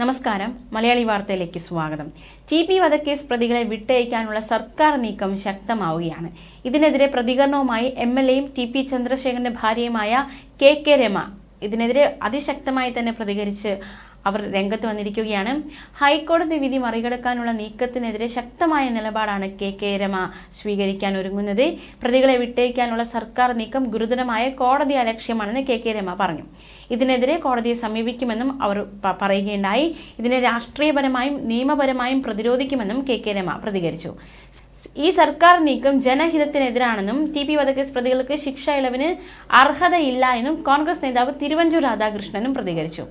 നമസ്കാരം. മലയാളി വാർത്തയിലേക്ക് സ്വാഗതം. ടി പി വധക്കേസ് പ്രതികളെ വിട്ടയക്കാനുള്ള സർക്കാർ നീക്കം ശക്തമാവുകയാണ്. ഇതിനെതിരെ പ്രതികരണവുമായി എം എൽ എയും ടി പി ചന്ദ്രശേഖരന്റെ ഭാര്യയുമായ കെ കെ രമ ഇതിനെതിരെ അതിശക്തമായി തന്നെ പ്രതികരിച്ച് അവർ രംഗത്ത് വന്നിരിക്കുകയാണ്. ഹൈക്കോടതി വിധി മറികടക്കാനുള്ള നീക്കത്തിനെതിരെ ശക്തമായ നിലപാടാണ് കെ കെ രമ സ്വീകരിക്കാൻ ഒരുങ്ങുന്നത്. പ്രതികളെ വിട്ടയക്കാനുള്ള സർക്കാർ നീക്കം ഗുരുതരമായ കോടതി അലക്ഷ്യമാണെന്ന് കെ കെ രമ പറഞ്ഞു. ഇതിനെതിരെ കോടതിയെ സമീപിക്കുമെന്നും അവർ പറയുകയുണ്ടായി. ഇതിനെ രാഷ്ട്രീയപരമായും നിയമപരമായും പ്രതിരോധിക്കുമെന്നും കെ കെ രമ പ്രതികരിച്ചു. ഈ സർക്കാർ നീക്കം ജനഹിതത്തിനെതിരാണെന്നും ടി പി വധക്കേസ് പ്രതികൾക്ക് ശിക്ഷ ഇളവിന് അർഹതയില്ല എന്നും കോൺഗ്രസ് നേതാവ് തിരുവഞ്ചൂർ രാധാകൃഷ്ണനും പ്രതികരിച്ചു.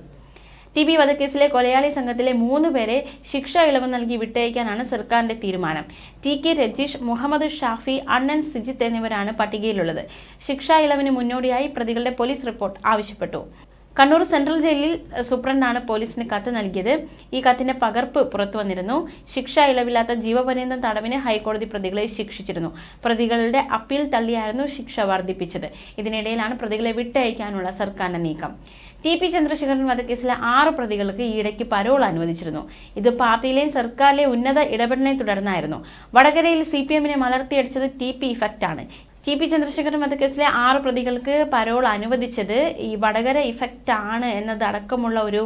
ടി ബി വധക്കേസിലെ കൊലയാളി സംഘത്തിലെ മൂന്ന് പേരെ ശിക്ഷ ഇളവ് നൽകി വിട്ടയക്കാനാണ് സർക്കാരിന്റെ തീരുമാനം. ടി കെ രജീഷ് മുഹമ്മദ് ഷാഫി അണ്ണൻ സിജിത്ത് എന്നിവരാണ് പട്ടികയിലുള്ളത്. ശിക്ഷാ ഇളവിന് മുന്നോടിയായി പ്രതികളുടെ പോലീസ് റിപ്പോർട്ട് ആവശ്യപ്പെട്ടു. കണ്ണൂർ സെൻട്രൽ ജയിലിൽ സൂപ്രണ്ടാണ് പോലീസിന് കത്ത് നൽകിയത്. ഈ കത്തിന്റെ പകർപ്പ് പുറത്തു വന്നിരുന്നു. ശിക്ഷ ഇളവില്ലാത്ത ജീവപര്യന്തം തടവിന് ഹൈക്കോടതി പ്രതികളെ ശിക്ഷിച്ചിരുന്നു. പ്രതികളുടെ അപ്പീൽ തള്ളിയായിരുന്നു ശിക്ഷ വർദ്ധിപ്പിച്ചത്. ഇതിനിടയിലാണ് പ്രതികളെ വിട്ടയക്കാനുള്ള സർക്കാരിന്റെ നീക്കം. ടി പി ചന്ദ്രശേഖരൻ വധക്കേസിലെ ആറ് പ്രതികൾക്ക് ഈയിടയ്ക്ക് പരോൾ അനുവദിച്ചിരുന്നു. ഇത് പാർട്ടിയിലെയും സർക്കാരിലെയും ഉന്നത ഇടപെടലിനെ തുടർന്നായിരുന്നു. വടകരയിൽ സി പി എമ്മിനെ മലർത്തിയടിച്ചത് ടി പി ഇഫക്റ്റാണ്. ടി പി ചന്ദ്രശേഖരൻ വധക്കേസിലെ ആറ് പ്രതികൾക്ക് പരോൾ അനുവദിച്ചത് ഈ വടകര ഇഫക്റ്റ് ആണ് എന്നതടക്കമുള്ള ഒരു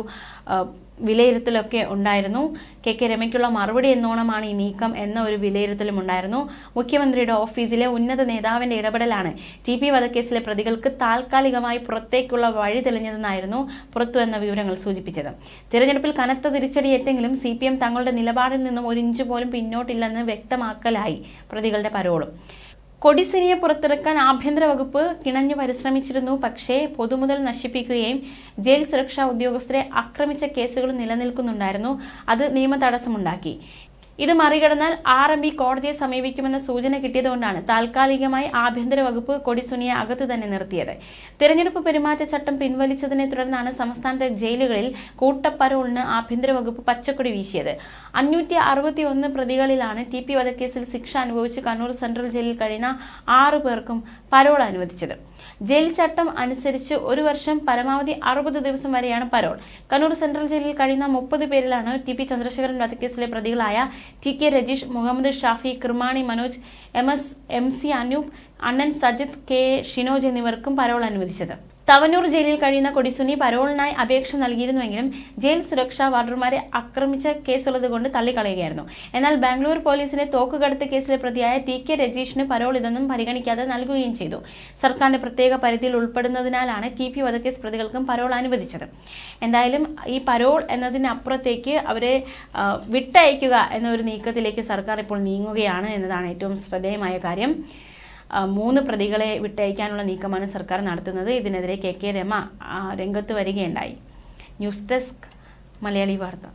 വിലയിരുത്തലൊക്കെ ഉണ്ടായിരുന്നു. കെ കെ രമയ്ക്കുള്ള മറുപടി എന്നോണമാണ് ഈ നീക്കം എന്ന ഒരു വിലയിരുത്തലും ഉണ്ടായിരുന്നു. മുഖ്യമന്ത്രിയുടെ ഓഫീസിലെ ഉന്നത നേതാവിന്റെ ഇടപെടലാണ് ടി പി വധക്കേസിലെ പ്രതികൾക്ക് താൽക്കാലികമായി പുറത്തേക്കുള്ള വഴി തെളിഞ്ഞതെന്നായിരുന്നു പുറത്തു എന്ന വിവരങ്ങൾ സൂചിപ്പിച്ചത്. തിരഞ്ഞെടുപ്പിൽ കനത്ത തിരിച്ചടിയേറ്റെങ്കിലും സി പി എം തങ്ങളുടെ നിലപാടിൽ നിന്നും ഒരു ഇഞ്ച് പോലും പിന്നോട്ടില്ലെന്ന് വ്യക്തമാക്കലായി പ്രതികളുടെ പരോളും. കൊടിസിനിയെ പുറത്തിറക്കാൻ ആഭ്യന്തര വകുപ്പ് കിണഞ്ഞു പരിശ്രമിച്ചിരുന്നു. പക്ഷേ പൊതുമുതൽ നശിപ്പിക്കുകയും ജയിൽ സുരക്ഷാ ഉദ്യോഗസ്ഥരെ ആക്രമിച്ച കേസുകൾ നിലനിൽക്കുന്നുണ്ടായിരുന്നു. അത് നിയമ തടസ്സമുണ്ടാക്കി ഇത് മറികടന്നാൽ ആർ എം ബി കോടതിയെ സമീപിക്കുമെന്ന സൂചന കിട്ടിയതുകൊണ്ടാണ് താൽക്കാലികമായി ആഭ്യന്തര വകുപ്പ് കൊടിസുനിയെ അകത്ത് തന്നെ നിർത്തിയത്. തിരഞ്ഞെടുപ്പ് പെരുമാറ്റച്ചട്ടം പിൻവലിച്ചതിനെ തുടർന്നാണ് സംസ്ഥാനത്തെ ജയിലുകളിൽ കൂട്ടപ്പരോളിന് ആഭ്യന്തര വകുപ്പ് പച്ചക്കൊടി വീശിയത്. അഞ്ഞൂറ്റി അറുപത്തി ഒന്ന് പ്രതികളിലാണ് ടി പി വധക്കേസിൽ ശിക്ഷ അനുഭവിച്ച് കണ്ണൂർ സെൻട്രൽ ജയിലിൽ കഴിയുന്ന ആറു പേർക്കും പരോൾ അനുവദിച്ചത്. ജയിൽ ചട്ടം അനുസരിച്ച് ഒരു വർഷം പരമാവധി അറുപത് ദിവസം വരെയാണ് പരോൾ. കണ്ണൂർ സെൻട്രൽ ജയിലിൽ കഴിയുന്ന മുപ്പത് പേരിലാണ് ടി പി ചന്ദ്രശേഖരൻ വധക്കേസിലെ പ്രതികളായ T K Rajeesh Muhammad Shafi Kirmani Manoj M S M C Anoop Annan Sajith K Shinoj എന്നിവർക്കും പരോൾ അനുവദിച്ചത്. തവനൂർ ജയിലിൽ കഴിയുന്ന കൊടിസുനി പരോളിനായി അപേക്ഷ നൽകിയിരുന്നുവെങ്കിലും ജയിൽ സുരക്ഷാ വാർഡർമാരെ ആക്രമിച്ച കേസുള്ളത് കൊണ്ട് തള്ളിക്കളയുകയായിരുന്നു. എന്നാൽ ബാംഗ്ലൂർ പോലീസിന്റെ തോക്കുകടത്ത് കേസിലെ പ്രതിയായ ടി കെ രജീഷിന് പരോൾ ഇതൊന്നും പരിഗണിക്കാതെ നൽകുകയും ചെയ്തു. സർക്കാരിന്റെ പ്രത്യേക പരിധിയിൽ ഉൾപ്പെടുന്നതിനാലാണ് ടി പി വധക്കേസ് പ്രതികൾക്കും പരോൾ അനുവദിച്ചത്. എന്തായാലും ഈ പരോൾ എന്നതിനപ്പുറത്തേക്ക് അവരെ വിട്ടയക്കുക എന്നൊരു നീക്കത്തിലേക്ക് സർക്കാർ ഇപ്പോൾ നീങ്ങുകയാണ് എന്നതാണ് ഏറ്റവും ശ്രദ്ധേയമായ കാര്യം. മൂന്ന് പ്രതികളെ വിട്ടയക്കാനുള്ള നീക്കമാണ് സർക്കാർ നടത്തുന്നത്. ഇതിനെതിരെ കെ കെ രമ രംഗത്ത് വരികയുണ്ടായി. ന്യൂസ് ഡെസ്ക് മലയാളി വാർത്ത.